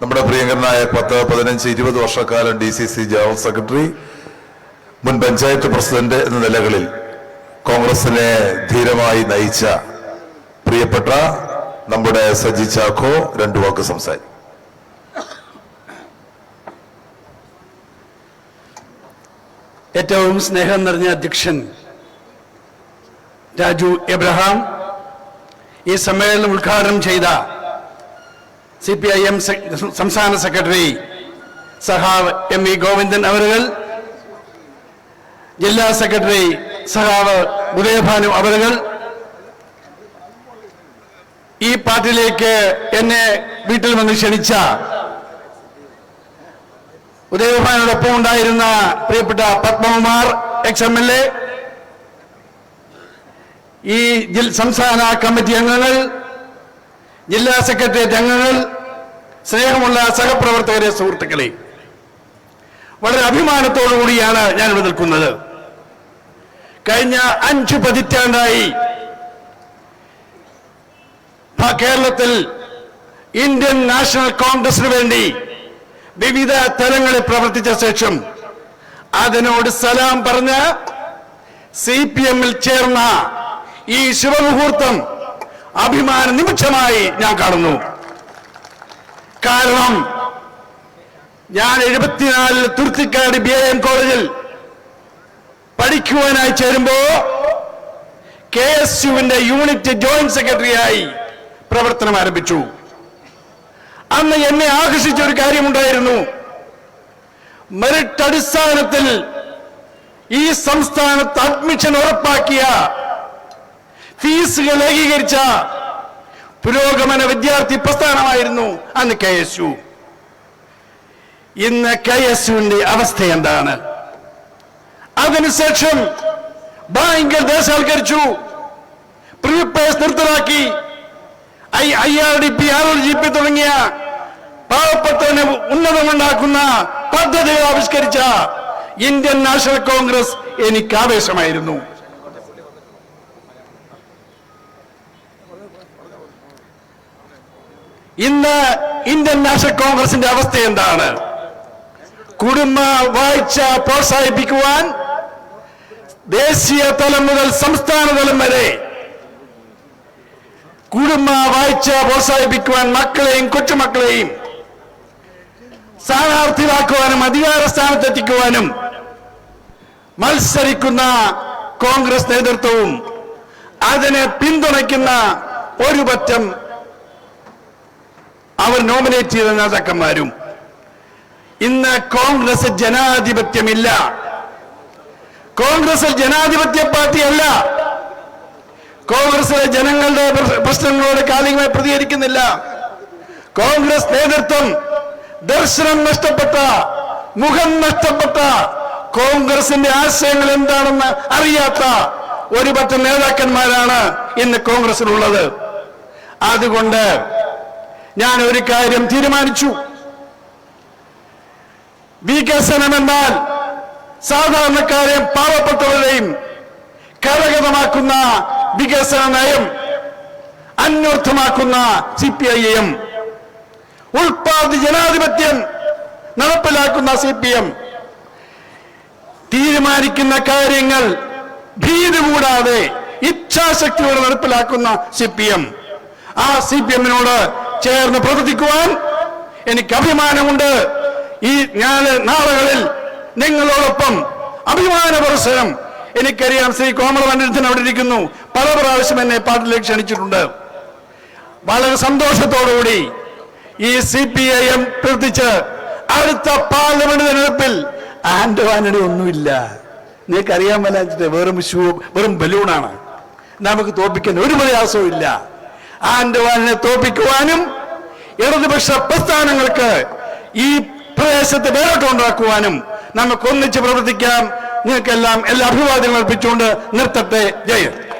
നമ്മുടെ പ്രിയങ്കരനായ പത്ത് പതിനഞ്ച് ഇരുപത് വർഷക്കാലം D C C general secretary മുൻ പഞ്ചായത്ത് പ്രസിഡന്റ് എന്ന നിലകളിൽ കോൺഗ്രസിനെ ധീരമായി നയിച്ച പ്രിയപ്പെട്ട നമ്മുടെ സജി ചാക്കോ രണ്ടു വാക്ക് സംസാരിക്കും. ഏറ്റവും സ്നേഹം നിറഞ്ഞ അധ്യക്ഷൻ രാജു എബ്രഹാം ഈ സമ്മേളനം ഉദ്ഘാടനം ചെയ്ത സി പി ഐ എം സംസ്ഥാന സെക്രട്ടറി സഹാവ് എം വി ഗോവിന്ദൻ അവരുകൾ ജില്ലാ സെക്രട്ടറി സഹാവ് ഉദയഭാനു അവരുകൾ. ഈ പാർട്ടിയിലേക്ക് എന്നെ വീട്ടിൽ വന്ന് ക്ഷണിച്ച ഉദയഭാനോടൊപ്പം ഉണ്ടായിരുന്ന പ്രിയപ്പെട്ട Padmakumar ex M L A ഈ സംസ്ഥാന കമ്മിറ്റി അംഗങ്ങൾ ജില്ലാ സെക്രട്ടേറിയറ്റ് അംഗങ്ങൾ സ്നേഹമുള്ള സഹപ്രവർത്തകരെ സുഹൃത്തുക്കളെ വളരെ അഭിമാനത്തോടു കൂടിയാണ് ഞാൻ ഇവിടെ നിൽക്കുന്നത്. കഴിഞ്ഞ അഞ്ച് പതിറ്റാണ്ടായി കേരളത്തിൽ ഇന്ത്യൻ നാഷണൽ കോൺഗ്രസിന് വേണ്ടി വിവിധ തലങ്ങളിൽ പ്രവർത്തിച്ച ശേഷം അതിനോട് സലാം പറഞ്ഞ് സി പി എമ്മിൽ ചേർന്ന ഈ ശുഭമുഹൂർത്തം അഭിമാന നിമിഷമായി ഞാൻ കാണുന്നു. കാരണം ഞാൻ എഴുപത്തിനാലിൽ തുർത്തിക്കാട് ബി എം കോളേജിൽ പഠിക്കുവാനായി ചേരുമ്പോ കെ എസ് യുവിന്റെ യൂണിറ്റ് ജോയിന്റ് സെക്രട്ടറിയായി പ്രവർത്തനം ആരംഭിച്ചു. അന്ന് എന്നെ ആകർഷിച്ച ഒരു കാര്യമുണ്ടായിരുന്നു. മെറിറ്റ് അടിസ്ഥാനത്തിൽ ഈ സംസ്ഥാനത്ത് അഡ്മിഷൻ ഉറപ്പാക്കിയ ഫീസുകൾ ഏകീകരിച്ച പുരോഗമന വിദ്യാർത്ഥി പ്രസ്ഥാനമായിരുന്നു അന്ന് കെ എസ് യു. ഇന്ന് കെ എസ് യുവിന്റെ അവസ്ഥ എന്താണ്? അതിനുശേഷം ബാങ്കുകൾ ദേശവൽക്കരിച്ചു. പ്രീപേസ് നിർത്തലാക്കി. I I R D P R G P തുടങ്ങിയ പാവപ്പെട്ടവന് ഉന്നതമുണ്ടാക്കുന്ന പദ്ധതികൾ ആവിഷ്കരിച്ച ഇന്ത്യൻ നാഷണൽ കോൺഗ്രസ് എനിക്ക് ആവേശമായിരുന്നു ഇന്ന് ഇന്ത്യൻ നാഷണൽ കോൺഗ്രസിന്റെ അവസ്ഥ എന്താണ്? കുടുംബ വായിച്ച പ്രോത്സാഹിപ്പിക്കുവാൻ ദേശീയ തലം മുതൽ സംസ്ഥാന തലം വരെ കുടുംബ വാഴ്ച പ്രോത്സാഹിപ്പിക്കുവാൻ മക്കളെയും കൊച്ചുമക്കളെയും സ്ഥാനാർത്ഥികളാക്കുവാനും അധികാര സ്ഥാനത്തെത്തിക്കുവാനും മത്സരിക്കുന്ന കോൺഗ്രസ് നേതൃത്വവും അതിനെ പിന്തുണയ്ക്കുന്ന ഒരു പറ്റം അവർ നോമിനേറ്റ് ചെയ്ത നേതാക്കന്മാരും. ഇന്ന് കോൺഗ്രസ് ജനാധിപത്യമില്ല. കോൺഗ്രസ് ജനാധിപത്യ പാർട്ടിയല്ല കോൺഗ്രസിലെ ജനങ്ങളുടെ പ്ര- പ്രശ്നങ്ങളോട് കാലികമായി പ്രതികരിക്കുന്നില്ല. കോൺഗ്രസ് നേതൃത്വം ദർശനം നഷ്ടപ്പെട്ട മുഖം നഷ്ടപ്പെട്ട കോൺഗ്രസിന്റെ ആശയങ്ങൾ എന്താണെന്ന് അറിയാത്ത ഒരുപറ്റം നേതാക്കന്മാരാണ് ഇന്ന് കോൺഗ്രസിലുള്ളത്. അതുകൊണ്ട് ഞാൻ ഒരു കാര്യം തീരുമാനിച്ചു. വികസനം എന്നാൽ സാധാരണക്കാരെയും പാവപ്പെട്ടവരെയും കരഗതമാക്കുന്ന വികസന നയം അന്വർത്ഥമാക്കുന്ന സി പി ഐ എം ഉൾപാദി ജനാധിപത്യം നടപ്പിലാക്കുന്ന സി പി എം തീരുമാനിക്കുന്ന കാര്യങ്ങൾ ഭീതി കൂടാതെ ഇച്ഛാശക്തിയോടെ നടപ്പിലാക്കുന്ന സി പി എം. ആ സി പി എമ്മിനോട് ചേർന്ന് പ്രവർത്തിക്കുവാൻ എനിക്ക് അഭിമാനമുണ്ട്. ഈ ഞാൻ നാളുകളിൽ നിങ്ങളോടൊപ്പം അഭിമാന പുരസ്സരം എനിക്കറിയാം ശ്രീ കോമള പണ്ഡിതൻ അവിടെ ഇരിക്കുന്നു. പല പ്രാവശ്യം എന്നെ പാട്ടിലേക്ക് ക്ഷണിച്ചിട്ടുണ്ട്. വളരെ സന്തോഷത്തോടുകൂടി ഈ സി പി ഐ എം പ്രവർത്തിച്ച് അടുത്ത പാർലമെന്റ് തിരഞ്ഞെടുപ്പിൽ ആൻഡ് ആന്റണി ഒന്നുമില്ല. അറിയാൻ മേലാച്ചിട്ട് വെറും വെറും ബലൂണാണ്. നമുക്ക് തോൽപ്പിക്കാൻ ഒരു പ്രയാസവും ഇല്ല. ആന്റണിയെ തോപ്പിക്കുവാനും ഇടതുപക്ഷ പ്രസ്ഥാനങ്ങൾക്ക് ഈ പ്രദേശത്ത് വേറോട്ടുണ്ടാക്കുവാനും നമുക്ക് ഒന്നിച്ച് പ്രവർത്തിക്കാം. നിങ്ങൾക്കെല്ലാം എല്ലാ അഭിവാദ്യങ്ങളും അർപ്പിച്ചുകൊണ്ട് നിർത്തട്ടെ. ജയ